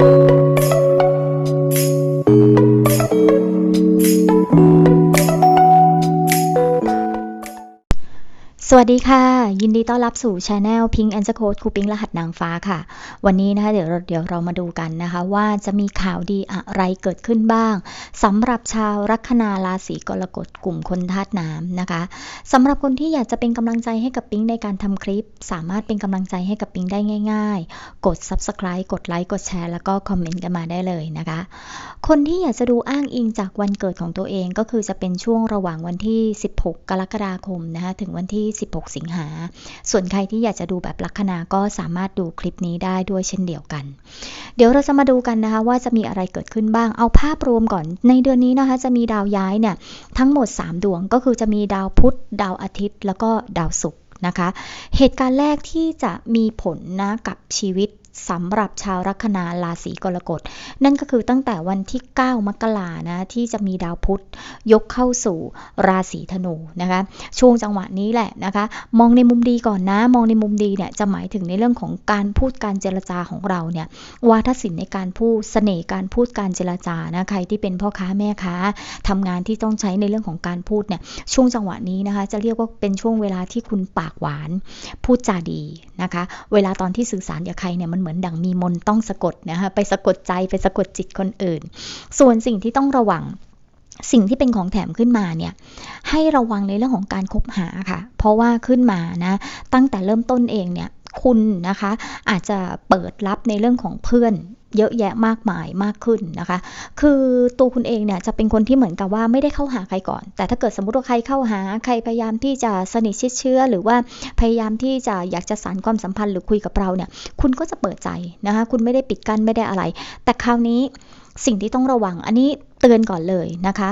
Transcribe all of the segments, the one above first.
Thank you. สวัสดีค่ะ ยินดีต้อนรับสู่ช anel Pink and Code ครูปิงรหัสนางฟ้าค่ะ วันนี้นะคะเดี๋ยวเดี๋ยวเรามาดูกันนะคะ ว่าจะมีข่าวดีอะไรเกิดขึ้นบ้างสำหรับชาวลัคนาราศีกรกฎกลุ่มคนธาตุน้ำนะคะสำหรับคนที่อยากจะเป็นกำลังใจให้กับปิงในการทำคลิป สามารถเป็นกำลังใจให้กับปิงได้ง่าย ๆ กด subscribe กดไลค์กดแชร์แล้วก็คอมเมนต์กันมาได้เลยนะคะ คนที่อยากจะดูอ้างอิงจากวันเกิดของตัวเองก็คือจะเป็นช่วงระหว่างวันที่ 16 กรกฎาคมนะคะถึงวันที่16 สิงหา ส่วนใครที่อยากจะดูแบบลัคนาก็สามารถดูคลิปนี้ได้ด้วยเช่นเดียวกัน เดี๋ยวเราจะมาดูกันนะคะว่าจะมีอะไรเกิดขึ้นบ้าง เอาภาพรวมก่อน ในเดือนนี้นะคะจะมีดาวย้ายเนี่ยทั้งหมด 3 ดวงก็คือจะมีดาวพุธ ดาวอาทิตย์ แล้วก็ดาวศุกร์นะคะ เหตุการณ์แรกที่จะมีผลนะกับชีวิต สำหรับชาวลัคนาราศีกรกฎ นั่นก็คือตั้งแต่วันที่ 9 มกรานะ ที่จะมีดาวพุธยกเข้าสู่ราศีธนูนะคะ ช่วงจังหวะนี้แหละนะคะ มองในมุมดีก่อนนะ มองในมุมดีเนี่ยจะหมายถึงในเรื่องของการพูดการเจรจาของเราเนี่ยวาทศิลป์ในการพูดเสน่ห์การพูดการเจรจานะใครที่เป็นพ่อค้าแม่ค้าทำงานที่ต้องใช้ในเรื่องของการพูดเนี่ยช่วงจังหวะนี้นะคะ จะเรียกว่าเป็นช่วงเวลาที่คุณปากหวาน พูดจาดีนะคะ เวลาตอนที่สื่อสารกับใครเนี่ยมันเหมือนดังมีมนต้องสะกดนะคะไปสะกดใจไปสะกดจิตคนอื่น ส่วนสิ่งที่ต้องระวังสิ่งที่เป็นของแถมขึ้นมาเนี่ยให้ระวังในเรื่องของการคบหาค่ะ เพราะว่าขึ้นมานะตั้งแต่เริ่มต้นเองเนี่ย คุณนะคะ อาจจะเปิดรับในเรื่องของเพื่อนเยอะแยะมากมายมากขึ้นนะคะ คือตัวคุณเองเนี่ยจะเป็นคนที่เหมือนกับว่าไม่ได้เข้าหาใครก่อน แต่ถ้าเกิดสมมติว่าใครเข้าหาใครพยายามที่จะสนิทชิดเชื้อ หรือว่าพยายามที่จะอยากจะสานความสัมพันธ์หรือคุยกับเราเนี่ย คุณก็จะเปิดใจนะคะ คุณไม่ได้ปิดกั้นไม่ได้อะไร แต่คราวนี้สิ่งที่ต้องระวัง อันนี้ เตือนก่อนเลยนะคะ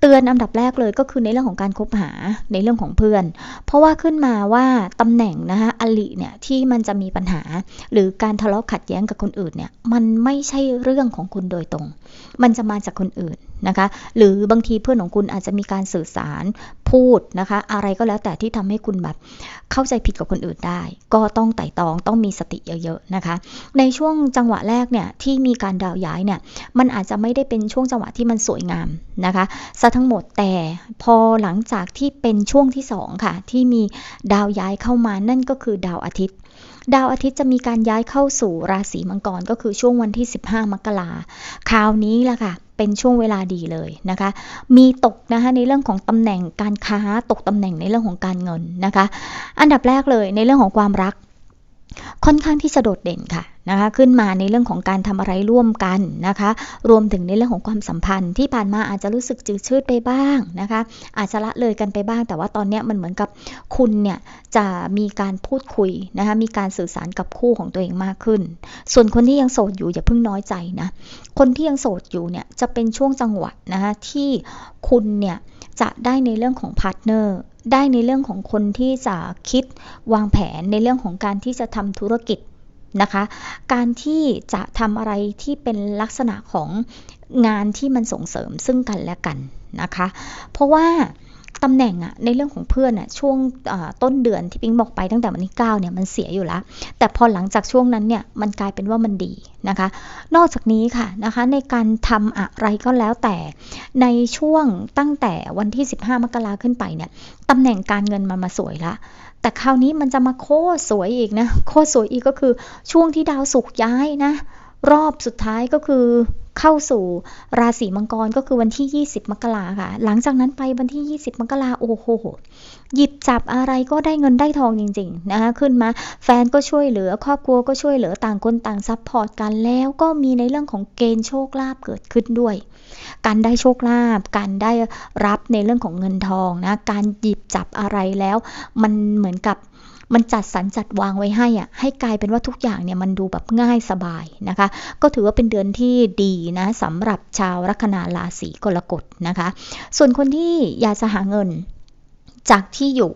เตือนอันดับแรกเลยก็คือในเรื่องของการคบหาในเรื่องของเพื่อน เพราะว่าขึ้นมาว่าตำแหน่งนะคะอลิเนี่ยที่มันจะมีปัญหา หรือการทะเลาะขัดแย้งกับคนอื่นเนี่ยมันไม่ใช่เรื่องของคุณโดยตรง มันจะมาจากคนอื่นนะคะ หรือบางทีเพื่อนของคุณอาจจะมีการสื่อสารพูดนะคะ อะไรก็แล้วแต่ที่ทำให้คุณแบบเข้าใจผิดกับคนอื่นได้ ก็ต้องไต่ตองต้องมีสติเยอะๆนะคะ ในช่วงจังหวะแรกเนี่ยที่มีการดาวย้ายเนี่ยมันอาจจะไม่ได้เป็นช่วงจังหวะที่มันสวยงามนะคะซะทั้งหมดแต่พอหลังจากที่เป็นช่วงที่2ค่ะที่มีดาวย้ายเข้ามานั่นก็คือดาวอาทิตย์ ดาวอาทิตย์จะมีการย้ายเข้าสู่ราศีมังกรก็คือช่วงวันที่ 15 มกราคราวนี้ล่ะค่ะเป็นช่วงเวลาดีเลยนะคะ มีตกนะคะในเรื่องของตำแหน่งการค้าตกตำแหน่งในเรื่องของการเงินนะคะ อันดับแรกเลยในเรื่องของความรัก ค่อนข้างที่จะโดดเด่นค่ะ นะคะขึ้นมาในเรื่องของการทำอะไรร่วมกันนะคะ รวมถึงในเรื่องของความสัมพันธ์ที่ผ่านมาอาจจะรู้สึกจืดชืดไปบ้างนะคะ อาจจะละเลยกันไปบ้าง แต่ว่าตอนนี้มันเหมือนกับคุณเนี่ยจะมีการพูดคุยนะคะมีการสื่อสารกับคู่ของตัวเองมากขึ้น ส่วนคนที่ยังโสดอยู่อย่าเพิ่งน้อยใจนะคนที่ยังโสดอยู่เนี่ยจะเป็นช่วงจังหวะนะคะที่คุณเนี่ยจะได้ในเรื่องของพาร์ทเนอร์ได้ในเรื่องของคนที่จะคิดวางแผนในเรื่องของการที่จะทำธุรกิจ นะคะ การที่จะทำอะไรที่เป็นลักษณะของงานที่มันส่งเสริมซึ่งกันและกันนะคะ เพราะว่า ตำแหน่งอะในเรื่องของเพื่อนอะช่วงต้นเดือนที่ปิงบอกไปตั้งแต่วันที่9เนี่ยมันเสียอยู่แล้ว แต่พอหลังจากช่วงนั้นเนี่ยมันกลายเป็นว่ามันดีนะคะ นอกจากนี้ค่ะนะคะในการทำอะไรก็แล้วแต่ในช่วงตั้งแต่วันที่ 15 มกราขึ้นไปเนี่ยตำแหน่งการเงินมันมาสวยละแต่คราวนี้มันจะมาโคตรสวยอีกนะโคตรสวยอีกก็คือช่วงที่ดาวศุกร์ย้ายนะรอบสุดท้ายก็คือ เข้าสู่ราศีมังกรก็คือวันที่ 20 มกราค่ะ หลังจากนั้นไปวันที่ 20 มกราโอ้โห หยิบจับอะไรก็ได้เงินได้ทองจริงๆนะคะขึ้นมาแฟนก็ช่วยเหลือครอบครัวก็ช่วยเหลือต่างคนต่างซัพพอร์ตกันแล้วก็มีในเรื่องของเกณฑ์โชคลาภเกิดขึ้นด้วย การได้โชคลาภการได้รับในเรื่องของเงินทองนะการหยิบจับอะไรแล้วมันเหมือนกับมันจัดสรรจัดวางไว้ให้อะให้กลายเป็นว่าทุกอย่างเนี่ยมันดูแบบง่ายสบายนะคะ ก็ถือว่าเป็นเดือนที่ดีนะสำหรับชาวลัคนาราศีกรกฎนะคะ ส่วนคนที่อยากจะหาเงินจากที่อยู่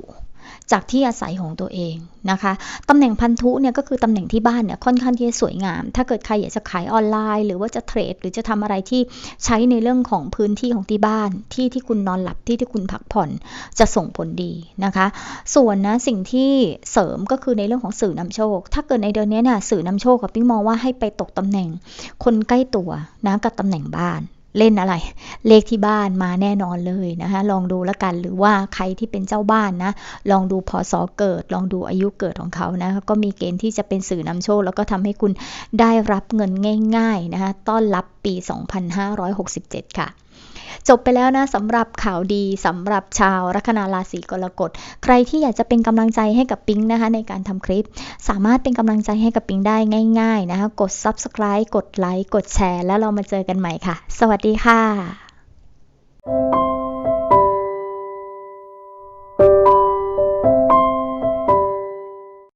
จากที่อาศัยของตัวเองนะคะตำแหน่งพันธุเนี่ยก็คือตำแหน่งที่บ้านเนี่ยค่อนข้างที่จะสวยงาม ถ้าเกิดใครอยากจะขายออนไลน์ หรือว่าจะเทรด หรือจะทำอะไรที่ใช้ในเรื่องของพื้นที่ของที่บ้าน ที่ที่คุณนอนหลับที่ที่คุณพักผ่อนจะส่งผลดีนะคะ ส่วนนะสิ่งที่เสริมก็คือในเรื่องของสื่อนำโชค ถ้าเกิดในเดือนนี้เนี่ยสื่อนำโชคกับปิ๊งมองว่าให้ไปตกตำแหน่งคนใกล้ตัวนะกับตำแหน่งบ้าน เล่นอะไร เลขที่บ้านมาแน่นอนเลยนะคะลองดูแล้วกันหรือว่าใครที่เป็นเจ้าบ้านนะ ลองดูพอสอเกิด ลองดูอายุเกิดของเขานะก็มีเกณฑ์ที่จะเป็นสื่อนำโชค แล้วก็ทำให้คุณได้รับเงินง่ายๆนะคะต้อนรับปี 2567 ค่ะ จบไปแล้วนะสำหรับข่าวดีสำหรับชาวลัคนาราศีกรกฎ ใครที่อยากจะเป็นกำลังใจให้กับปิงนะคะในการทำคลิป สามารถเป็นกำลังใจให้กับปิงได้ง่ายๆนะคะกด subscribe กดไลค์กดแชร์ แล้วเรามาเจอกันใหม่ค่ะ สวัสดีค่ะ